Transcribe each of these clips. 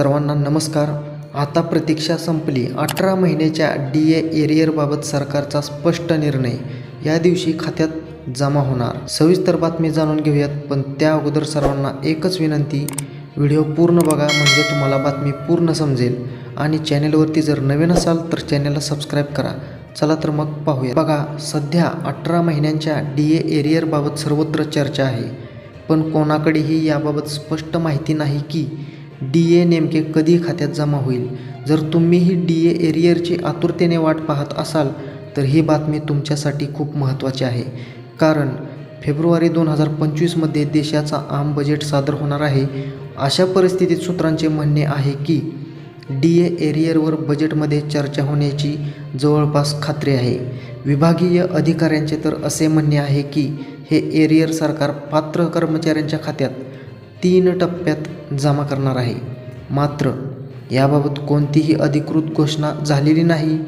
सर्वांना नमस्कार. आता प्रतीक्षा संपली. अठरा महिन्याच्या डी ए एरियरबाबत सरकारचा स्पष्ट निर्णय. या दिवशी खात्यात जमा होणार. सविस्तर बातमी जाणून घेऊयात पण त्या अगोदर सर्वांना एकच विनंती व्हिडिओ पूर्ण बघा म्हणजे तुम्हाला बातमी पूर्ण समजेल. आणि चॅनेलवरती जर नवीन असाल तर चॅनेलला सबस्क्राईब करा. चला तर मग पाहूया बघा सध्या अठरा महिन्यांच्या डी ए एरियरबाबत सर्वत्र चर्चा आहे. पण कोणाकडेही याबाबत स्पष्ट माहिती नाही की डी ए नेमके कधी खात्यात जमा होईल? जर तुम्हीही डी ए एरियरची आतुरतेने वाट पाहत असाल तर ही बातमी तुमच्यासाठी खूप महत्त्वाची आहे. कारण फेब्रुवारी दोन हजार पंचवीसमध्ये देशाचा आम बजेट सादर होणार आहे. अशा परिस्थितीत सूत्रांचे म्हणणे आहे की डी ए एरियरवर बजेटमध्ये चर्चा होण्याची जवळपास खात्री आहे. विभागीय अधिकाऱ्यांचे तर असे म्हणणे आहे की हे एरियर सरकार पात्र कर्मचाऱ्यांच्या खात्यात तीन टप्प्यात जमा करणार आहे. मात्र याबाबत कोणतीही अधिकृत घोषणा झालेली नाही.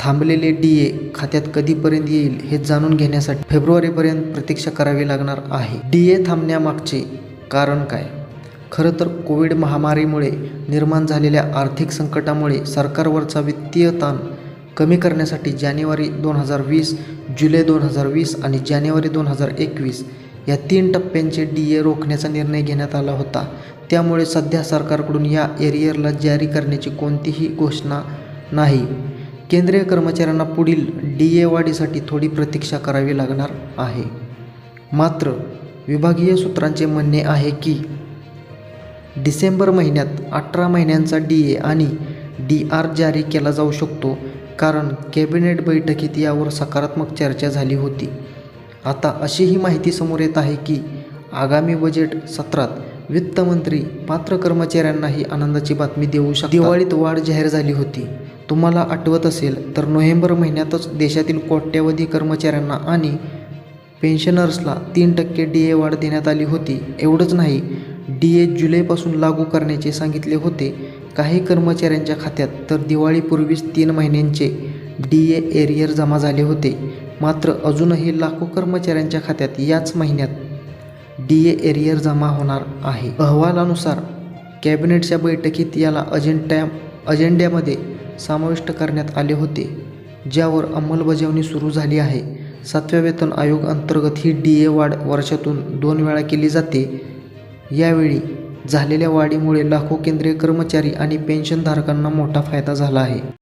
थांबलेले डी ए खात्यात कधीपर्यंत येईल हे जाणून घेण्यासाठी फेब्रुवारीपर्यंत प्रतीक्षा करावी लागणार आहे. डी ए थांबण्यामागचे कारण काय? खरं तर कोविड महामारीमुळे निर्माण झालेल्या आर्थिक संकटामुळे सरकारवरचा वित्तीय ताण कमी करण्यासाठी जानेवारी दोन हजार वीस जुलै दोन हजार वीस आणि जानेवारी दोन हजार एकवीस या तीन टप्प्यांचे डी ए रोखण्याचा निर्णय घेण्यात आला होता. त्यामुळे सध्या सरकारकडून या एरियरला जारी करण्याची कोणतीही घोषणा नाही. केंद्रीय कर्मचाऱ्यांना पुढील डी ए वाढीसाठी थोडी प्रतीक्षा करावी लागणार आहे. मात्र विभागीय सूत्रांचे म्हणणे आहे की डिसेंबर महिन्यात अठरा महिन्यांचा डी ए आणि डी आर जारी केला जाऊ शकतो कारण कॅबिनेट बैठकीत यावर सकारात्मक चर्चा झाली होती. आता अशीही माहिती समोर येत आहे की आगामी बजेट सत्रात वित्तमंत्री पात्र कर्मचाऱ्यांनाही आनंदाची बातमी देऊ शकतात. दिवाळीत वाढ जाहीर झाली होती. तुम्हाला आठवत असेल तर नोव्हेंबर महिन्यातच देशातील कोट्यवधी कर्मचाऱ्यांना आणि पेन्शनर्सला तीन टक्के डी ए वाढ देण्यात आली होती. एवढंच नाही डी ए जुलैपासून लागू करण्याचे सांगितले होते. काही कर्मचाऱ्यांच्या खात्यात तर दिवाळीपूर्वीच तीन महिन्यांचे डी ए एरियर जमा झाले होते. मात्र अजूनही लाखो कर्मचाऱ्यांच्या खात्यात याच महिन्यात डी ए एरियर जमा होणार आहे. अहवालानुसार कॅबिनेटच्या बैठकीत याला अजेंडा अजेंड्यामध्ये समाविष्ट करण्यात आले होते ज्यावर अंमलबजावणी सुरू झाली आहे. सातव्या वेतन आयोग अंतर्गत ही डी ए वाढ वर्षातून दोन वेळा केली जाते. यावेळी झालेल्या वाढीमुळे लाखो केंद्रीय कर्मचारी आणि पेन्शनधारकांना मोठा फायदा झाला आहे.